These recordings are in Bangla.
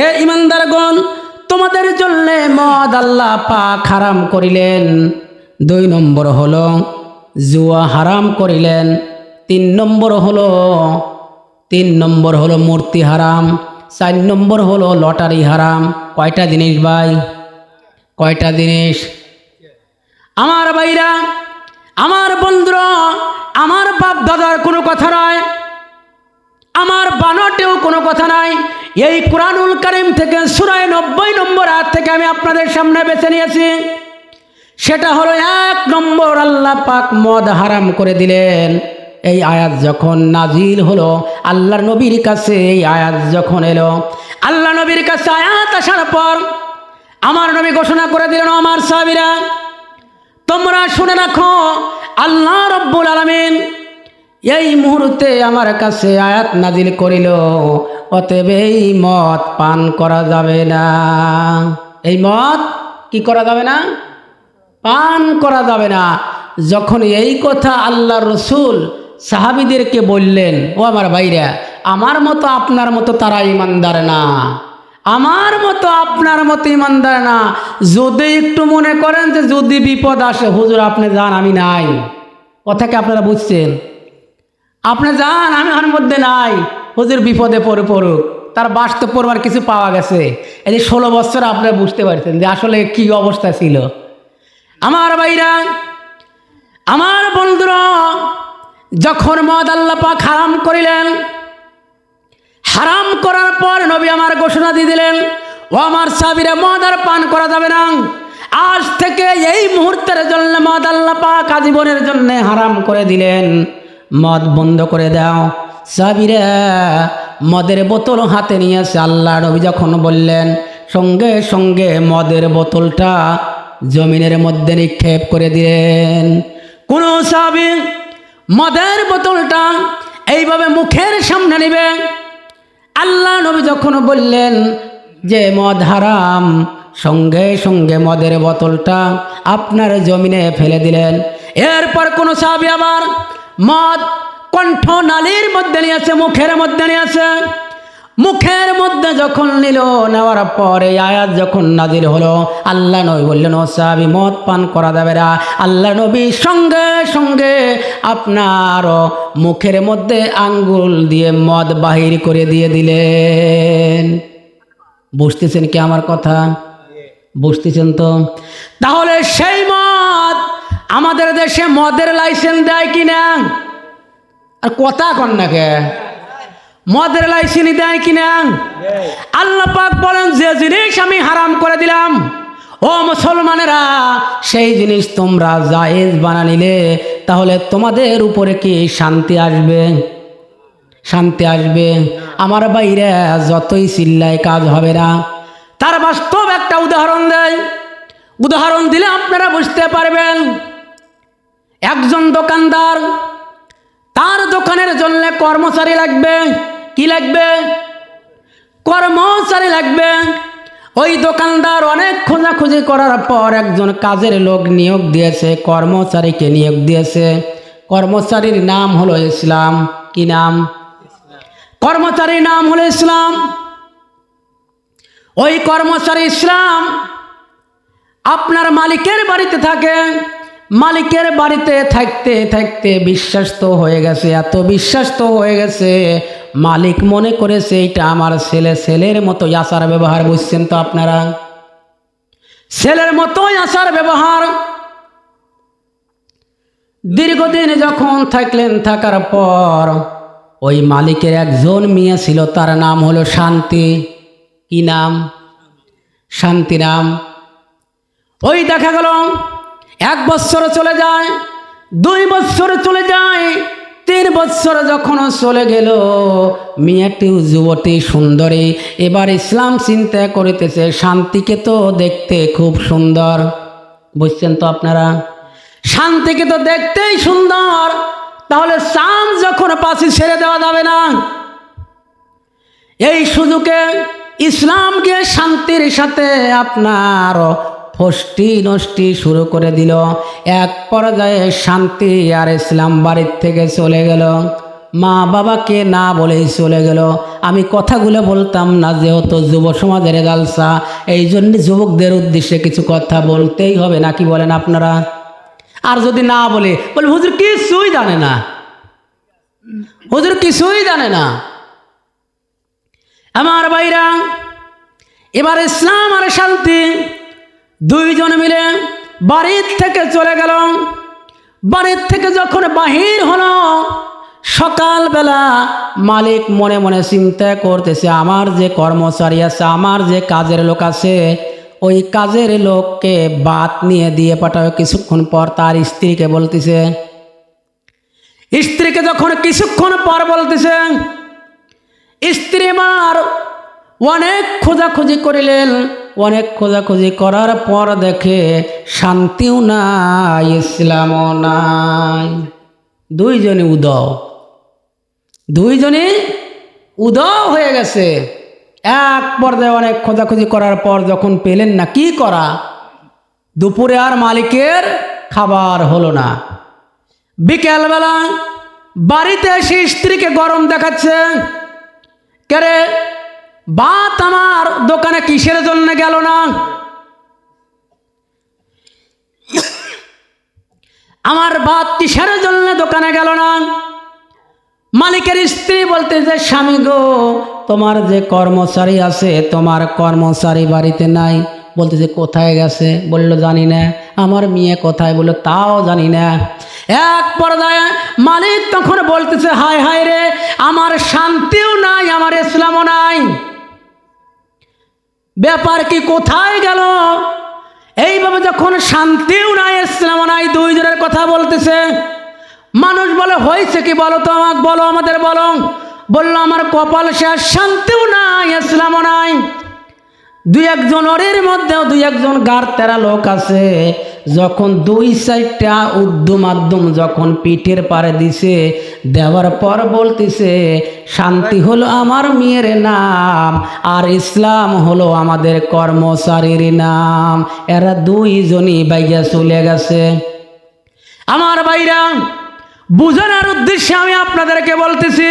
হে ইমানদারগণ, তোমাদের জন্য মদ আল্লাহ পাক হারাম করিলেন। দুই নম্বর হলো, জুয়া হারাম করিলেন। তিন নম্বর হলো, তিন নম্বর হলো মূর্তি হারাম। চার নম্বর হলো লটারি হারাম। কয়টা জিনিস ভাই? কয়টা জিনিস? আমার ভাইরা, আমার বন্ধুরা, আমার বাপ দাদার কোনো কথা নয়। আমার বানটেও কোনো কথা নাই। এই কোরআনুল করিম থেকে সুরায় নব্বই নম্বর আয়াত থেকে আমি আপনাদের সামনে বেছে নিয়েছি। সেটা হলো এক নম্বর আল্লাহ পাক মদ হারাম করে দিলেন। এই আয়াত যখন নাজিল হলো আল্লাহ নবীর কাছে এই আয়াত যখন এলো, আল্লাহ নবীর কাছে আয়াত আসার পর আমার নবী ঘোষণা করে দিলেন আমার সাহাবীরা, তোমরা শুনে রাখো, আল্লাহ রব্বুল আলমিন এই মুহূর্তে আমার কাছে আয়াত নাজিল করিল, অতএব এই মদ পান করা যাবে না। এই মদ কি করা যাবে না? পান করা যাবে না। যখন এই কথা আল্লাহ রসুল সাহাবিদেরকে বললেন, ও আমার ভাইরা, আমার মতো আপনার মতো তারা ইমানদার না। আমার মতো আপনার মতো ইমানদার না। যদি একটু মনে করেন যে যদি বিপদ আসে, হুজুর আপনি যান আমি নাই। কথাকে আপনারা বুঝছেন? আপনি যান, আমি আমার মধ্যে নাই। হুজুর বিপদে পড়ে পড়ুক। তার বাস্তব পড়বার কিছু পাওয়া গেছে। এই যে ষোলো বছর আপনারা বুঝতে পারছেন যে আসলে কি অবস্থা ছিল। আমার ভাইরা, আমার বন্ধুরা, যখন মদ আল্লাহ পাক হারাম করিলেন, হারাম করার পর নবী আমার ঘোষণা দিয়ে দিলেন, ও আমার সাবিরে, মদ আর পান করা যাবে না। আজ থেকে এই মুহূর্তের জন্য মদ আল্লাহ পাক আজীবনের জন্য হারাম করে দিলেন। মদ বন্ধ করে দাও। সাবিরা, মদের বোতল হাতে নিয়েছে আল্লাহ নবী যখন বললেন, সঙ্গে সঙ্গে মদের বোতলটা জমিনের মধ্যে নিক্ষেপ করে দিলেন। কোন সাবি মদের বোতলটা এইভাবে মুখের সামনে নিবে। আল্লাহ নবী যখন বললেন যে মদ হারাম, সঙ্গে সঙ্গে মদের বোতলটা আপনার জমিনে ফেলে দিলেন। এরপর কোন সাহাবি আবার মদ কণ্ঠ নালীর মধ্যে নিয়েছে মুখের মধ্যে নিয়েছে মুখের মধ্যে যখন নিল, নেওয়ার পরে আয়াত যখন নাজির হলো, আল্লাহ নবী বললেন, ও সাহাবি, মদ পান করা যাবে না। আল্লাহ নবী সঙ্গে সঙ্গে আপনার মুখের মধ্যে আঙ্গুল দিয়ে মদ বাহির করে দিয়ে দিলেন। বুঝতেছেন কি আমার কথা? বুঝতেছেন তো? তাহলে সেই আমাদের দেশে মদের লাইসেন্স দেয় কি না? আর কথা কন না কে? মদের লাইসেন্স দেয় কি না? আল্লাহ পাক বলেন, যে জিনিস আমি হারাম করে দিলাম, ও মুসলমানেরা, সেই জিনিস তোমরা জায়েজ বানা নিলে, তাহলে তোমাদের উপরে কি শান্তি আসবে? শান্তি আসবে। আমার বাইরে যতই চিল্লায় কাজ হবে না। তার বাস্তব একটা উদাহরণ দেয়। উদাহরণ দিলে আপনারা বুঝতে পারবেন। একজন দোকানদার, তার দোকানের জন্য কর্মচারী লাগবে। কি লাগবে? কর্মচারী লাগবে। ওই দোকানদার অনেক খোঁজাখুঁজি করার পর একজন কাজের লোক নিয়োগ দিয়েছে, কর্মচারীকে নিয়োগ দিয়েছে। কর্মচারীর নাম হলো ইসলাম। কি নাম? কর্মচারীর নাম হলো ইসলাম। ওই কর্মচারী ইসলাম আপনার মালিকের বাড়িতে থাকে। মালিকের বাড়িতে থাকতে থাকতে বিশ্বাস্ত হয়ে গেছে, এত বিশ্বাস্ত হয়ে গেছে। মালিক মনে করেছে, এইটা আমার ছেলে, ছেলের মতো আচার ব্যবহার, বুঝছেন তো আপনারা? ছেলের মতোই আচার ব্যবহার। দীর্ঘদিন যখন থাকলেন, থাকার পর ওই মালিকের একজন মেয়ে ছিল, তার নাম হলো শান্তি। কি নাম? শান্তি নাম। ওই দেখা গেল এক বৎসর চলে যায়, দুই বৎসর চলে যায়, তিন বৎসর যখন চলে গেল, মেয়েটি যুবতী সুন্দরী, এবার ইসলাম চিন্তা করিতেছে শান্তিকে তো দেখতে খুব সুন্দর। বুঝছেন তো আপনারা? শান্তিকে তো দেখতেই সুন্দর, তাহলে চাঁদ যখন পাশে ছেড়ে দেওয়া যাবে না। এই সুযোগে ইসলামকে শান্তির সাথে আপনার ফষ্টি নষ্টি শুরু করে দিল। এক পর্যায়ে শান্তি আর ইসলাম বাড়ির থেকে চলে গেল। মা বাবাকে না বলেই চলে গেল। আমি কথাগুলো বলতাম না, যেহেতু যুব সমাজের গালসা এই জন্য যুবকদের উদ্দেশ্যে কিছু কথা বলতেই হবে, নাকি বলেন আপনারা? আর যদি না বলে বলে, হুজুর কিছুই জানে না। হুজুর কিছুই জানে না। আমার বাইরা এবার ইসলাম আর শান্তি। দুইজন মিলে বাড়ির থেকে চলে গেল। বাড়ির থেকে যখন বাহির হলো, সকালবেলা মালিক মনে মনে চিন্তা করতেছে, আমার যে কর্মচারী আছে, আমার যে কাজের লোক আছে, ওই কাজের লোককে বাত নিয়ে দিয়ে পাঠাবে কিছুক্ষণ পর তার স্ত্রীকে বলতেছে, স্ত্রীকে যখন কিছুক্ষণ পর বলতেছে, স্ত্রী মার অনেক খোঁজাখুঁজি করিলেন। অনেক খোঁজাখুঁজি করার পর দেখে শান্তিও নাই, ইসলামও নাই। দুইজনে উদয় দুইজনে উদয় হয়ে গেছে। এক পর্যায়ে অনেক খোঁজাখুঁজি করার পর যখন পেলেন না, কি করা? দুপুরে আর মালিকের খাবার হলো না। বিকেলবেলা বাড়িতে এসে স্ত্রীকে গরম দেখাচ্ছে। কেরে বাত আমার দোকানে কিসের জন্য গেল না? আমার বাত কিসের জন্য দোকানে গেল না? মালিকের স্ত্রী বলতে যে, স্বামী গো, তোমার যে কর্মচারী আছে, তোমার কর্মচারী বাড়িতে নাই। বলতেছে কোথায় গেছে? বলল, জানি না। আমার মেয়ে কোথায়? বলল, তাও জানি না। এক পর্যায়ে মালিক তখন বলতেছে, হায় হায় রে, আমার শান্তিও নাই, আমার ইসলামও নাই। ব্যাপার কি কোথায় গেল? এইভাবে যখন শান্তিও নাই, ইসলামও নাই দুইজনের কথা বলতেছে। মানুষ বলে, হয়েছে কি বলো তো আমাকে, বলো আমাদের বলো বলল, আমার কপাল শেষ শান্তিও নাই, ইসলামও নাই। দুই একজন ওরের মধ্যেও দুই একজন গার তেরা লোক আছে। যখন দুই সাইডটা উর্দু মাধ্যম যখন পিঠের পারে দিছে, দেওয়ার পর বলতেছে, শান্তি হলো আমার মেয়ের নাম আর ইসলাম হলো আমাদের কর্মচারীর নাম। এরা দুইজনই বাইয়া চলে গেছে। আমার বাইরা বুঝানোর উদ্দেশ্যে আমি আপনাদেরকে বলতেছি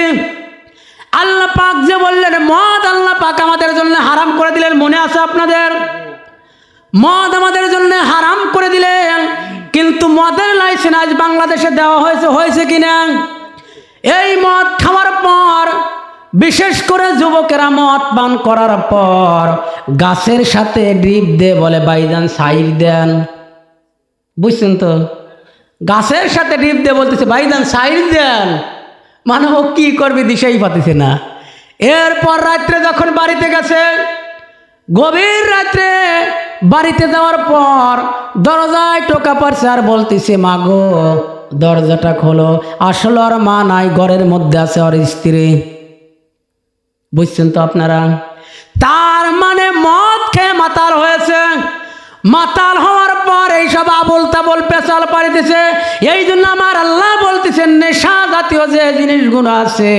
আল্লাহ পাক যে বললেন, মদ আল্লাহ পাক আমাদের জন্য হারাম করে দিলেন, মনে আছে আপনাদের? মদ আমাদের জন্য হারাম করে দিলেন, কিন্তু মদের লাইসেন্স আজ বাংলাদেশে দেওয়া হয়েছে হয়েছে কিনা? এই মদ খাওয়ার পর, বিশেষ করে যুবকেরা মদ পান করার পর, গাছের সাথে ড্রিপ দে বলে বাইদান সাইড দেন। বুঝছেন তো? গাছের সাথে ডিপ দে বলতেছে, ভাইজান, সাইড দেন। মানে ও কি করবে দিশাই পাতিছে না। এরপর রাত্রে যখন বাড়িতে গেছে, গভীর রাত্রে বাড়িতে যাওয়ার পর দরজায় টোকা পড়ছে আর বলতেছে, মা গো, দরজাটা খোলো। আসলে আর মা নাই, ঘরের মধ্যে আছে ওর স্ত্রী। বুঝছেন তো আপনারা? তার মানে মদ খেয়ে মাতাল হয়েছে। মাতাল হওয়ার পর এইসব আবল তাবল পেশাল পাড়িতেছে। এই জন্য আমার আল্লাহ বলতেছেন নেশা জাতীয় যে জিনিসগুলো আছে,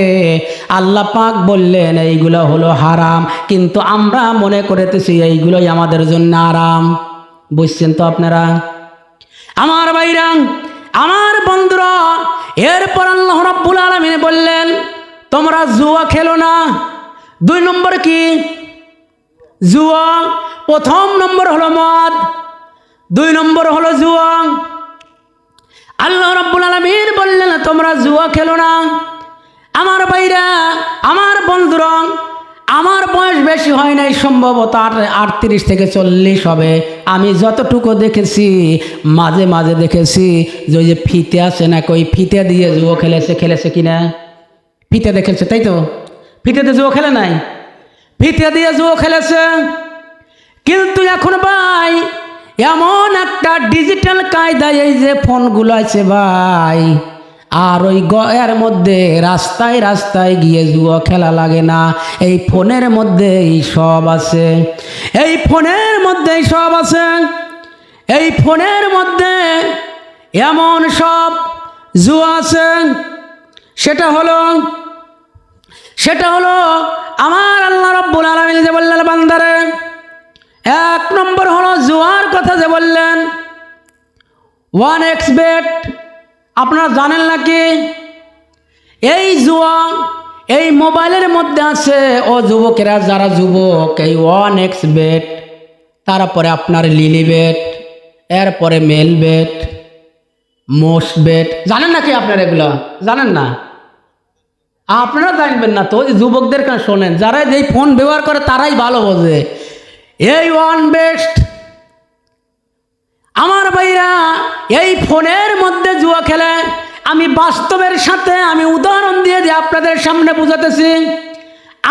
আল্লাহ পাক বললেন, এইগুলো হলো হারাম। কিন্তু আমরা মনে করেতেছি এইগুলোই আমাদের জন্য আরাম। বুঝছেন তো আপনারা? আমার বাইরা আমার বন্ধুরা, এরপর আল্লাহ রাব্বুল আলামিন বললেন, তোমরা জুয়া খেলো না। দুই নম্বর কি? জুয়া। প্রথম নম্বর হলো মদ, দুই নম্বর হলো জুয়া। আল্লাহ রাব্বুল আলামিন বললেন, তোমরা জুয়া খেলো না। আমার বাইরা আমার বন্ধুরা, আমার বয়স বেশি হয় নাই, সম্ভবত আট, আটত্রিশ থেকে চল্লিশ হবে। আমি যতটুকু দেখেছি, মাঝে মাঝে দেখেছি, যে ওই যে ফিতে আছে না ওই ফিতে দিয়ে জুয়ো খেলেছে খেলেছে কিনা? ফিতে দেখেছে, তাই তো? ফিতেতে জুয়ো খেলে নাই? ফিতে দিয়ে জুয়ো খেলেছে। কিন্তু এখন ভাই, এমন একটা ডিজিটাল কায়দায় এই যে ফোনগুলো আছে ভাই, আর ওই গয়ের মধ্যে রাস্তায় রাস্তায় গিয়ে জুয়ো খেলা লাগে না। এই ফোনের মধ্যে এই সব আছে। এই ফোনের মধ্যেই সব আছে। এই ফোনের মধ্যে এমন সব জুয়া আছে। সেটা হলো সেটা হলো আমার আল্লাহ রব্বুল আলমিন যে বললেন, বান্দারে, এক নম্বর হলো জুয়ার কথা যে বললেন। ওয়ান এক্স বেট আপনারা জানেন নাকি? এই জুয়া, এই মোবাইলের মধ্যে আছে, ও যুবকেরা, যারা যুবক, এই ওয়ান এক্স বেট তারপরে আপনার লিলি বেট এরপরে মেল বেট মোস বেট জানেন নাকি আপনারা এগুলো? জানেন না? আপনারা জানবেন না তো ওই যুবকদের কাছে শোনেন, যারা যেই ফোন ব্যবহার করে তারাই ভালো বোঝে। এই ওয়ান বেস্ট আমার ভাইরা, এই ফোনের মধ্যে জুয়া খেলে, আমি বাস্তবের সাথে আমি উদাহরণ দিয়ে যে আপনাদের সামনে বোঝাতেছি,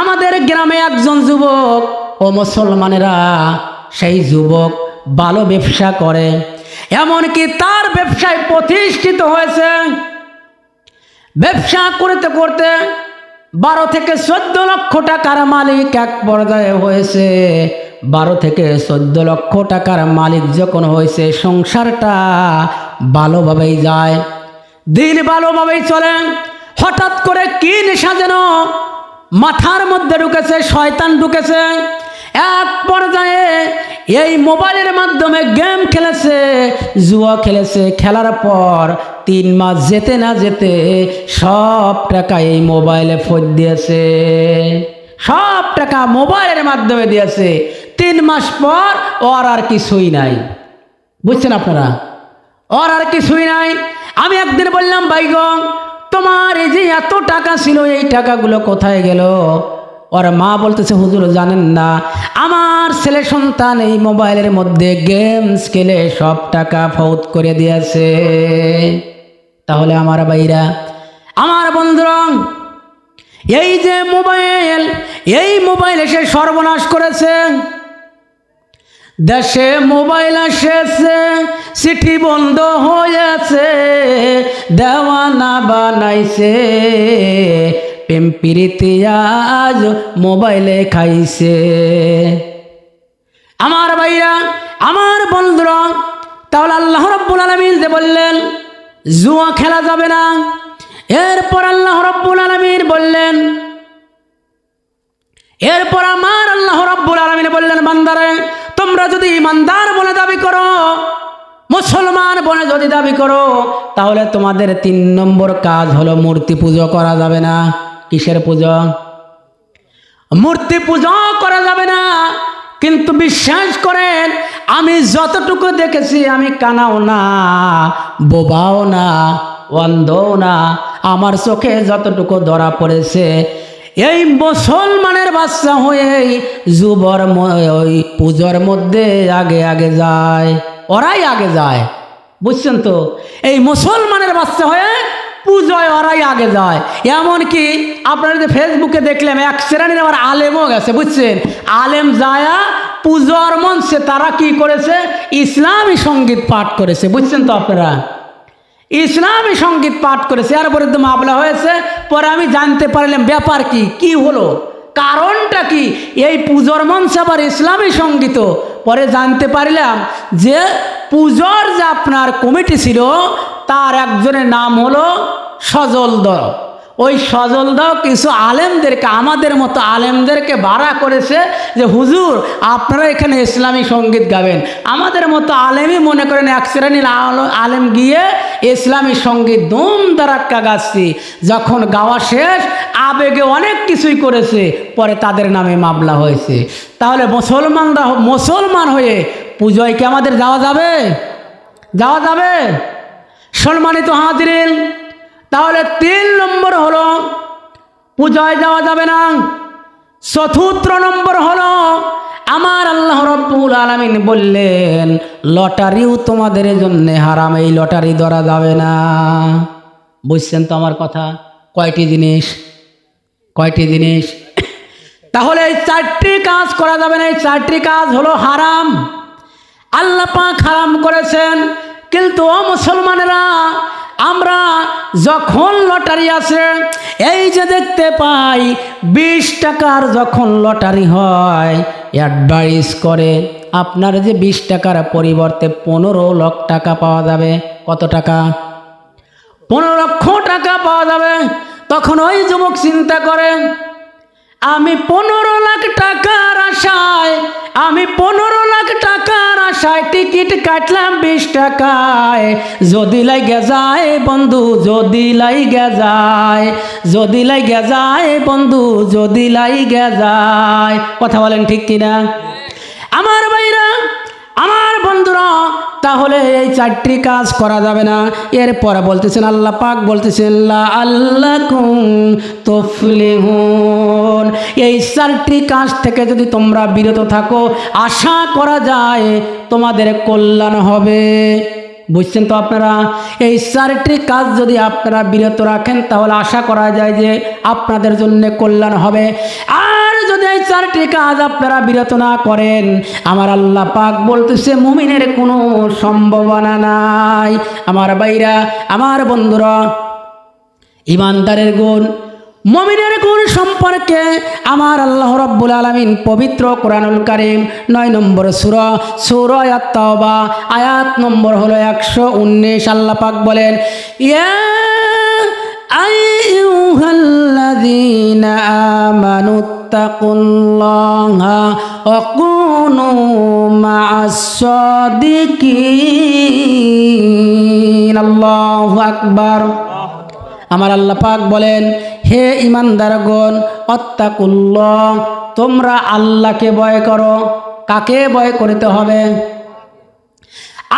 আমাদের গ্রামে একজন যুবক ও মুসলমানেরা সেই যুবক ভালো ব্যবসা করে, এমনকি তার ব্যবসায় প্রতিষ্ঠিত হয়েছে। ব্যবসা করতে করতে বারো থেকে চোদ্দ লক্ষ টাকার মালিক এক পর্যায়ে হয়েছে। বারো থেকে চোদ্দ লক্ষ টাকার মালিক যখন হয়েছে, সংসারটা ভালোভাবেই যায়, দিন ভালোভাবেই চলে। হঠাৎ করে কি নেশা যেন মাথার মধ্যে ঢুকেছে, শয়তান ঢুকেছে। এক পর্যায়ে এই মোবাইলের মাধ্যমে গেম খেলেছে, জুয়া খেলেছে। খেলার পর তিন মাস যেতে না যেতে সব টাকা এই মোবাইলে ফোন দিয়েছে। সব টাকা মোবাইলের মাধ্যমে দিয়েছে। তিন মাস পর ওর আর কিছুই নাই। বুঝছেন আপনারা? ওর আর কিছুই নাই। আমি একদিন বললাম বাইগং তোমার এই যে এত টাকা ছিল, এই টাকাগুলো কোথায় গেল? ওর মা বলতেছে, হুজুর জানেন না, আমার ছেলে সন্তান এই মোবাইলের মধ্যে গেমস খেলে সব টাকা ফৌত করে দিয়েছে। তাহলে আমার বাইরা আমার বন্ধুরা এই যে মোবাইল, এই মোবাইল এসে সর্বনাশ করেছে। দেশে মোবাইল এসেছে, চিঠি বন্ধ হয়েছে, দেওয়ানা বানাইছে। প্রেম আজ মোবাইলে খাইছে। আমার ভাইরা, আমার বন্ধুরা, তাহলে আল্লাহ রব্বুল আলমিন যে বললেন, জুয়া খেলা যাবে না। এরপর আল্লাহ রব্বুল আলমিন বললেন, এরপর আমার আল্লাহ রব্বুল আলমিন বললেন, বান্দারে, তোমরা যদি ইমানদার বলে দাবি করো, মুসলমান বলে যদি দাবি করো, তাহলে তোমাদের তিন নম্বর কাজ হলো মূর্তি পুজো করা যাবে না। কিসের পুজো? মূর্তি পুজো করা যাবে না। কিন্তু বিশ্বাস করেন, আমি যতটুকু দেখেছি, আমি কানাও না, বোবাও না, অন্ধও না। আমার চোখে যতটুকু ধরা পড়েছে, এই মুসলমানের বাচ্চা হয়েই যুবর ওই পুজোর মধ্যে আগে আগে যায়, ওরাই আগে যায়। বুঝছেন তো? এই মুসলমানের বাচ্চা হয়ে পুজোয় ওরাই আগে যায়। এমনকি আপনারা যে ফেসবুকে দেখলাম এক শ্রেণির আবার আলেমও গেছে, বুঝছেন? আলেম যায়া পুজোর মঞ্চে তারা কি করেছে? ইসলামী সংগীত পাঠ করেছে, বুঝছেন তো আপনারা? ইসলামী সংগীত পাঠ করেছে, এর তো মামলা হয়েছে। পরে আমি জানতে পারলাম ব্যাপার কি কি হলো? কারণটা কি? এই পুজোর মঞ্চে আবার ইসলামী সংগীত। পরে জানতে পারলাম যে পুজোর যে আপনার কমিটি ছিল তার একজনের নাম হলো সজল দল ওই সজল দাও কিছু আলেমদেরকে, আমাদের মতো আলেমদেরকে ভাড়া করেছে যে, হুজুর, আপনারা এখানে ইসলামী সংগীত গাবেন। আমাদের মতো আলেমই মনে করেন এক শ্রেণির আল- আলেম গিয়ে ইসলামী সংগীত দুম দারাক্কা গাচ্ছি। যখন গাওয়া শেষ, আবেগে অনেক কিছুই করেছে, পরে তাদের নামে মামলা হয়েছে। তাহলে মুসলমানরা মুসলমান হয়ে পুজোয় কি আমাদের যাওয়া যাবে? যাওয়া যাবে? সম্মানিত হাজিরিন, তাহলে তিন নম্বর হলো, পূজায় যাওয়া যাবে না। চতুর্থ নম্বর হলো, আমার আল্লাহ রব্বুল আলমিন বললেন, লটারিও তোমাদের জন্য হারাম, এই লটারি ধরা যাবে না। বুঝছেন তো আমার কথা? কয়টি জিনিস? কয়টি জিনিস? তাহলে এই চারটি কাজ করা যাবে না। এই চারটি কাজ হলো হারাম। আল্লাহ পাক হারাম করেছেন। কিন্তু ও মুসলমানেরা, আমরা যখন লটারি আছে এই যে দেখতে পাই, বিশ টাকার যখন লটারি হয় অ্যাডভাইস করে, আপনার যে বিশ টাকার পরিবর্তে পনেরো লক্ষ টাকা পাওয়া যাবে, কত টাকা? পনেরো লক্ষ টাকা পাওয়া যাবে। তখন ওই যুবক চিন্তা করে আমি পনেরো লাখ টাকার আশায়, আমি পনেরো লাখ টাকার আশায় টিকিট কাটলাম বিশ টাকায়। যদি লাইগে যায় বন্ধু, যদি লাইগে যায়, যদি লাইগে যায় বন্ধু, যদি লাইগে যায়। কথা বলেন ঠিক কিনা আমার ভাইরা আমার বন্ধুরা তাহলে এই চারটি কাজ করা যাবে না। এরপরে বলতেছেন, আল্লাহ পাক বলতেছেন আল্লাহ তফলিহুন। এই চারটি কাজ থেকে যদি তোমরা বিরত থাকো, আশা করা যায় তোমাদের কল্যাণ হবে। বুঝছেন তো আপনারা? এই চারটি কাজ যদি আপনারা বিরত রাখেন, তাহলে আশা করা যায় যে আপনাদের জন্য কল্যাণ হবে। আর চারটি কাজ আপনারা বিরত না করেন। আমার আল্লাহ পাক বলতেছে, মুমিনের কোনো সম্ভাবনা নাই। আমার বাইরা আমার বন্ধুরা, ইমানদারের গুণ, মমিনের গুণ সম্পর্কে আমার আল্লাহ রব্বুল আলমিন পবিত্র কোরআনুল করিম নয় নম্বর সুর সুর আত্মাবা আয়াত নম্বর হলো একশো উনিশ। আল্লাহ পাক বলেন, ইয়া আই ইউহাল্লাদিনা আমানুত اتقوا الله وكونوا مع الصادقين الله أكبر আমার আল্লাহ পাক বলেন হে ইমানদারগণ অত্তাকুল্লাহ তোমরা আল্লাহকে ভয় করো কাকে ভয় করতে হবে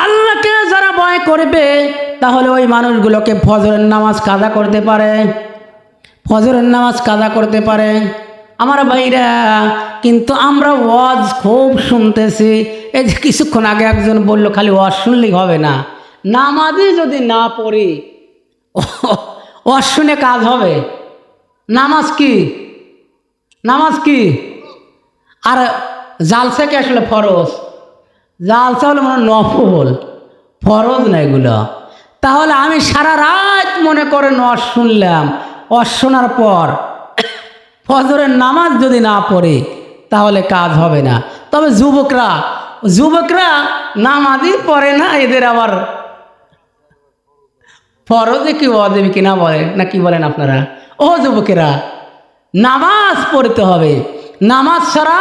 আল্লাহকে যারা ভয় করবে তাহলে ওই মানুষগুলোকে ফজরের নামাজ কাজা করতে পারে ফজরের নামাজ কাজা করতে পারে আমার ভাইরা, কিন্তু আমরা ওয়াজ খুব শুনতেছি। এই যে কিছুক্ষণ আগে একজন বলল, খালি ওয়াজ শুনলেই হবে না। নামাজই যদি না পড়ি, ওয়াজ শুনে কাজ হবে। নামাজ কি? নামাজ কি? আর জালসা কি আসলে ফরজ? জালসা হলো মনে নফল। ফরজ না এগুলো। তাহলে আমি সারা রাত মনে করে নজ শুনলাম। অজ শোনার পর ফজরের নামাজ যদি না পড়ে, তাহলে কাজ হবে না। তবে যুবকরা যুবকরা নামাজই পড়ে না, এদের আবার ফরজে কি অদেবী কিনা বলেন, না কি বলেন আপনারা? ও যুবকেরা, নামাজ পড়তে হবে। নামাজ ছাড়া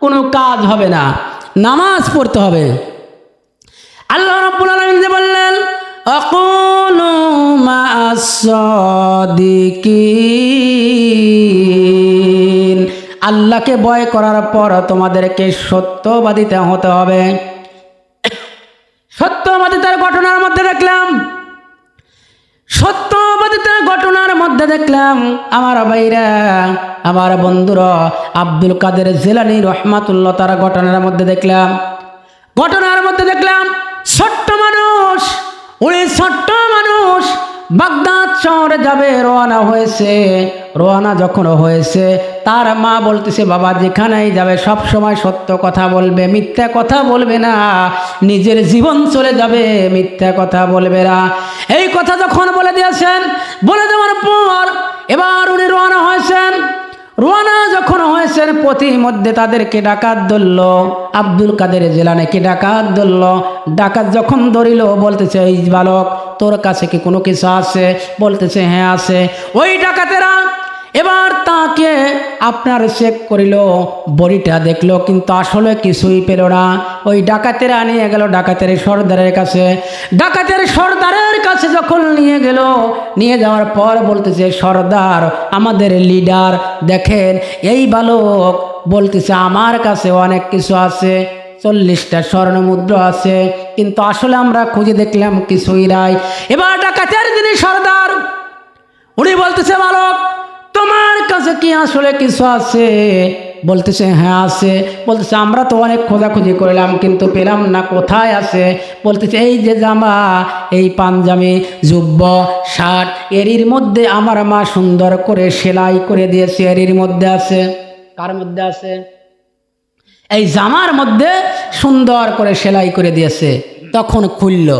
কোনো কাজ হবে না। নামাজ পড়তে হবে। আল্লাহ রাব্বুল আলামিন যে বললেন আকুনু মাসাদিকিন আল্লাহকে ভয় করার পর তোমাদেরকে সত্যবাদিতা হতে হবে। সত্যবাদিতার ঘটনার মধ্যে দেখলাম। সত্যবাদিতার ঘটনার মধ্যে দেখলাম। আমার ভাইরা, আমার বন্ধুরা, আব্দুল কাদের জেলানি রহমাতুল্লাহ তার ঘটনার মধ্যে দেখলাম। ঘটনার মধ্যে দেখলাম, ছোট্ট মানুষ ওই ছোট্ট মানুষ বাগদাদ শহরে যাবে, রওনা হয়েছে। রওনা যখন হয়েছে, তার মা বলতেছে, বাবা, যেখানেই যাবে, সব সময় সত্য কথা বলবে, মিথ্যা কথা বলবে না। নিজের জীবন চলে যাবে, মিথ্যা কথা বলবে না। এই কথা যখন বলে দিয়েছেন, বলে দেওয়ার পর এবার উনি রওনা হয়েছেন। রোয়ানা যখন হয়েছেন মধ্যে তাদেরকে ডাকাত ধরল, আব্দুল কাদের জেলানেকে ডাকাত ধরল, ডাকাত যখন ধরিল, বলতেছে, এই বালক, তোর কাছে কি কোনো কিছু আছে? বলতেছে হ্যাঁ আছে। ওই ডাকাতেরা এবার তাকে আপনার চেক করিল, বড়িটা দেখল, কিন্তু আসলে কিছুই পেল না। ওই ডাকাতেরা নিয়ে গেল ডাকাতের সর্দারের কাছে। ডাকাতের সর্দারের কাছে যখন নিয়ে গেল, নিয়ে যাওয়ার পর বলতেছে, সর্দার, আমাদের লিডার দেখেন, এই বালক বলতেছে, আমার কাছে অনেক কিছু আছে, চল্লিশটা স্বর্ণ মুদ্রা আছে, কিন্তু আসলে আমরা খুঁজে দেখলাম কিছুই নাই। এবার ডাকাতের যিনি সর্দার, উনি বলতেছে, বালক তোমার কাছে কি আসলে কিছু আছে? বলতেছে হ্যাঁ আছে। বলতেছে, আমরা তো অনেক খোঁজাখুঁজি করলাম, কিন্তু পেলাম না, কোথায় আছে? বলতেছে, এই যে জামা, এই পাঞ্জাবি, জুব্ব, শার্ট, এরির মধ্যে আমার মা সুন্দর করে সেলাই করে দিয়েছে। এরির মধ্যে আছে? কার মধ্যে আছে? এই জামার মধ্যে সুন্দর করে সেলাই করে দিয়েছে। তখন খুলল।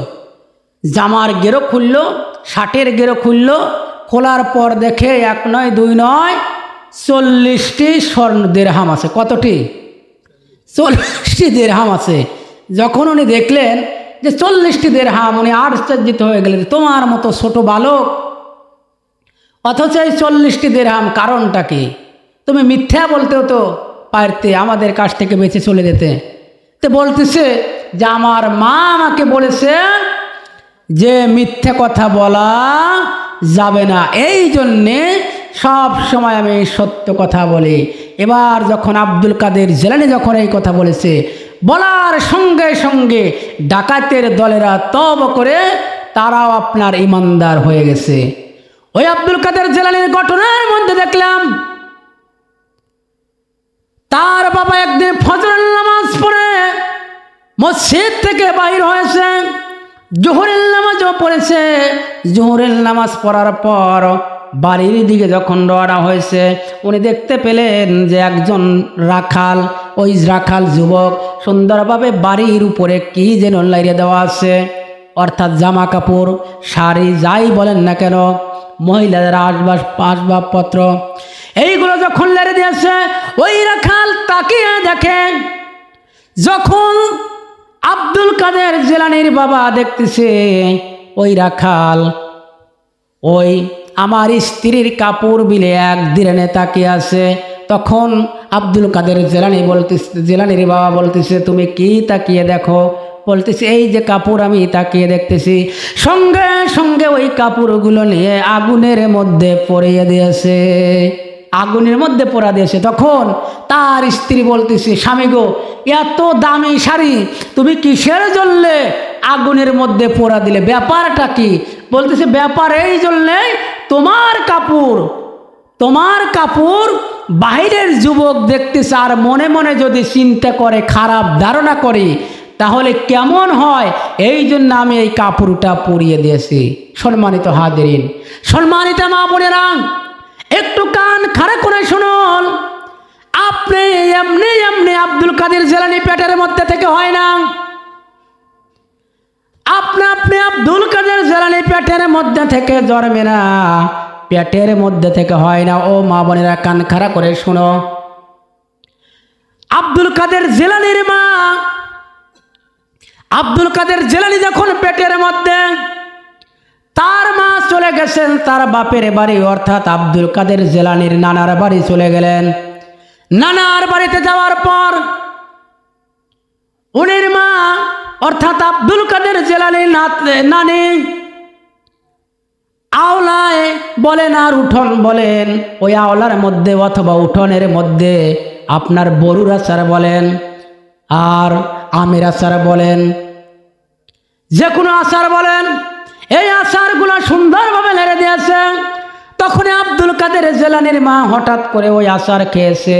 জামার গেরো খুলল, শার্টের গেরো খুলল খোলার পর দেখে এক নয়, দুই নয়, চল্লিশটি স্বর্ণ দেড়হাম আছে। কতটি? চল্লিশটি দেড়হাম আছে। যখন উনি দেখলেন যে চল্লিশটি দেড়হাম, উনি আশ্চর্যিত হয়ে গেলেন তোমার মতো ছোট বালক। অথচ এই চল্লিশটি দেড়হাম কারণটা কি? তুমি মিথ্যা বলতেও তো পারতে আমাদের কাছ থেকে বেঁচে চলে যেতে। তো বলতেছে যে, আমার মা আমাকে বলেছে যে মিথ্যে কথা বলা যাবে না। এই জন্যে সব সময় আমি সত্য কথা বলি। এবার যখন আব্দুল কাদের জেলানি যখন এই কথা বলেছে, বলার সঙ্গে সঙ্গে ডাকাতের দলেরা তব করে তারাও আপনার ইমানদার হয়ে গেছে। ওই আব্দুল কাদের জেলানির ঘটনার মধ্যে দেখলাম, তার বাবা একদিন ফজরের নামাজ পড়ে মসজিদ থেকে বাইর হয়েছে জোহরের নামাজও পড়েছে। জোহরের নামাজ পড়ার পর বাড়ির দিকে যখন রওনা হয়েছে, উনি দেখতে পেলেন যে একজন রাখাল, ওই রাখাল যুবক সুন্দরভাবে বাড়ির উপরে কি যেন লাইরে দেওয়া আছে। অর্থাৎ জামা কাপড়, শাড়ি, যাই বলেন না কেন, মহিলাদের আসবাস, আসবাবপত্র। এইগুলো যখন লেড়ে দিয়েছে, ওই রাখাল তাকিয়ে দেখেন যখন আব্দুল কাদের জেলানির বাবা দেখতেছে, ওই রাখাল, ওই আমার স্ত্রীর কাপড় বিলে এক দিনে তাকিয়ে আছে। তখন আব্দুল কাদের জেলানি বলতেছে, জেলানির বাবা বলতেছে, তুমি কি তাকিয়ে দেখো? বলতেছে, এই যে কাপড় আমি তাকিয়ে দেখতেছি। সঙ্গে সঙ্গে ওই কাপড়গুলো নিয়ে আগুনের মধ্যে পড়িয়ে দিয়েছে। আগুনের মধ্যে পড়া দিয়েছে। তখন তার স্ত্রী বলতেছে, স্বামী গো, এত দামি শাড়ি, তুমি কিসের জ্বললে আগুনের মধ্যে পোড়া দিলে? ব্যাপারটা কি? বলতেছে, ব্যাপার এই জন্যে তোমার কাপড় তোমার কাপড় বাইরের যুবক দেখতেছে আর মনে মনে যদি চিন্তা করে, খারাপ ধারণা করে, তাহলে কেমন হয়? এই জন্য আমি এই কাপড়টা পরিয়ে দিয়েছি। সম্মানিত হাদিরিন সম্মানিত মা বোনেরা একটু কান খাড়া করে শুনুন। আপনি এমনি এমনি আব্দুল কাদের জেলানি পেটের মধ্যে থেকে হয় না। আপনা, আপনি আব্দুল কাদের জেলানি পেটের মধ্যে থেকে জন্মে না। পেটের মধ্যে থেকে হয় না। ও মা বোনেরা কান খাড়া করে শুনো। আব্দুল কাদের জেলানির মা, আব্দুল কাদের জেলানি যখন পেটের মধ্যে তার মা চলে গেছেন, তার বাপের বাড়ি, অর্থাৎ আব্দুল কাদের জেলানির নানার বাড়ি চলে গেলেন। নানার বাড়িতে যাওয়ার পর উনির মা, অর্থাৎ আব্দুল কাদের জেলানি নানি আওলায় বলেন আর উঠোন বলেন, ওই আওলার মধ্যে অথবা উঠোনের মধ্যে আপনার বরুর আচার বলেন আর আমের আচার বলেন, যে কোনো আচার বলেন এই আচারগুলো সুন্দরভাবে লেড়ে দিয়েছে। তখন আব্দুল কাদের জেলানির মা হঠাৎ করে ওই আচার খেয়েছে।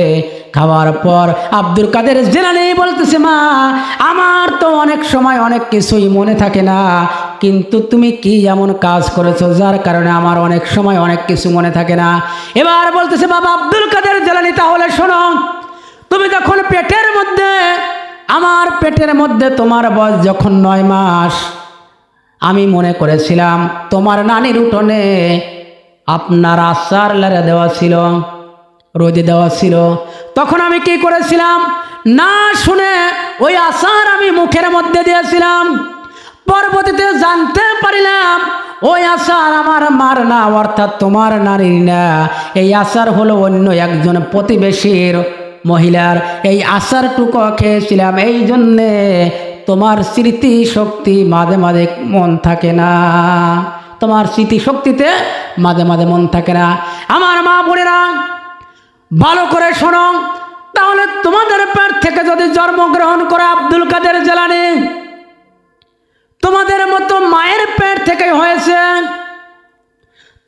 খাওয়ার পর আব্দুল কাদের জেলানি বলতেছে, মা, আমার তো অনেক সময় অনেক কিছুই মনে থাকে না। কিন্তু তুমি কি এমন কাজ করেছ যার কারণে আমার অনেক সময় অনেক কিছু মনে থাকে না? এবার বলতেছে, বাবা আব্দুল কাদের জেলানি, তাহলে শোনো। তুমি যখন পেটের মধ্যে, আমার পেটের মধ্যে তোমার বয়স যখন নয় মাস আমি মনে করেছিলাম তোমার নানির উঠোনে আপনার আচার লারে দেওয়া ছিল, রোদে দেওয়া ছিল। তখন আমি কি করেছিলাম? না শুনে ওই আচার আমি মুখের মধ্যে দিয়েছিলাম। পরবর্তীতে জানতে পারিলাম, ওই আচার আমার মার না, অর্থাৎ তোমার নারীর না। এই আচার হলো অন্য একজন প্রতিবেশীর মহিলার। এই আচারটুকু খেয়েছিলাম, এই জন্যে তোমার স্মৃতি শক্তি মাঝে মাঝে মন থাকে না। তোমার স্মৃতি শক্তিতে মাঝে মাঝে মন থাকে না। আমার মা বোনেরা, ভালো করে শোনো। তাহলে তোমাদের পেট থেকে যদি জন্মগ্রহণ করে আব্দুল কাদের জেলানি, তোমাদের মতো মায়ের পেট থেকে হয়েছে,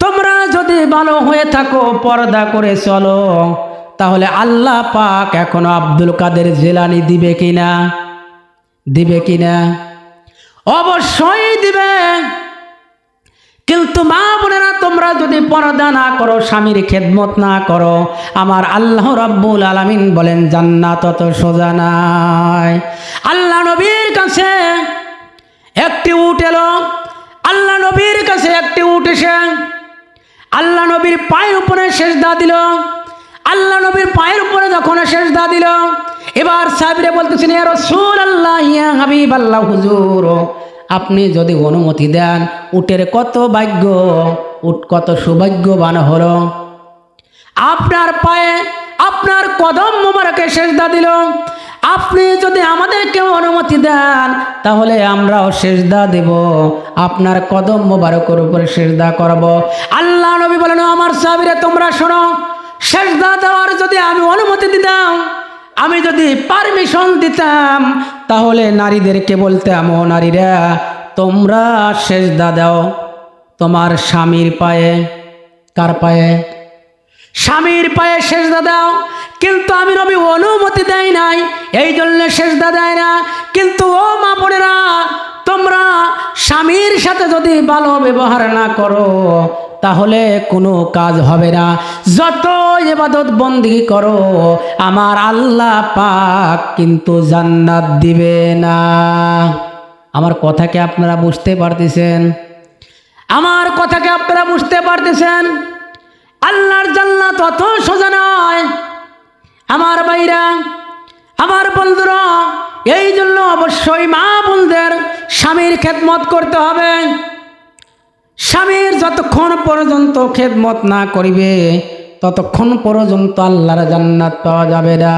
তোমরা যদি ভালো হয়ে থাকো, পর্দা করে চলো, তাহলে আল্লাহ পাক এখনও আব্দুল কাদের জেলানি দিবে কিনা? দিবে কিনা? অবশ্যই দিবে। কিন্তু মা বোনেরা, তোমরা যদি পর্দা না করো, স্বামীর খেদমত না করো, আমার আল্লাহ রাব্বুল আলামিন বলেন, জান্নাত তত সোজা নাই। আল্লাহ নবীর কাছে একটি উট এলো। আল্লাহ নবীর কাছে একটি উট এসে আল্লাহ নবীর পায়ের উপরে শেষ দা দিল। আল্লাহ নবীর পায়ের উপরে যখন শেষ দা দিল এবার সাহেবরে বলতেছেন রসুল আল্লাহ ইয়া হাবিব আল্লাহ হুজুর, আপনি যদি অনুমতি দেন, উটের কত ভাগ্য, উট কত সৌভাগ্যবান হলো। আপনার পায়ে আপনার কদম মোবারকে সেজদা দিল। আপনি যদি আমাদেরকে অনুমতি দেন, তাহলে আমরাও সেজদা দেব। আপনার কদম মোবারকের উপরে সেজদা করব। আল্লাহ নবী বলেন আমার সাবিরে তোমরা শোনো, সেজদা দেওয়ার যদি আমি অনুমতি দিতাম আমি যদি পারমিশন দিতাম, তাহলে নারীদেরকে বলতাম ও নারীরা, তোমরা সেজদা দাও তোমার স্বামীর পায়ে। কার পায়ে? স্বামীর পায়ে সেজদা দাও। কিন্তু আমি নবী অনুমতি দেয় নাই এই জন্য সেজদা দেয় না। কিন্তু ও মা বোনেরা, তোমরা স্বামীর সাথে যদি ভালো ব্যবহার না করো তাহলে কোনো কাজ হবে না। যত এবাদত বন্দি করো, আমার আল্লাহ পাক কিন্তু জান্নাত দিবে না। আমার কথাকে আপনারা বুঝতে পারতেছেন? আমার কথাকে আপনারা বুঝতে পারতেছেন? আল্লাহর জান্নাত অত সোজা নয়। আমার বাইরা আমার বন্ধুরা, এই জন্য অবশ্যই মা বোনদের স্বামীর খেদমত করতে হবে। স্বামীর যতক্ষণ পর্যন্ত খেদমত না করিবে ততক্ষণ পর্যন্ত আল্লাহর জান্নাত পাওয়া যাবে না।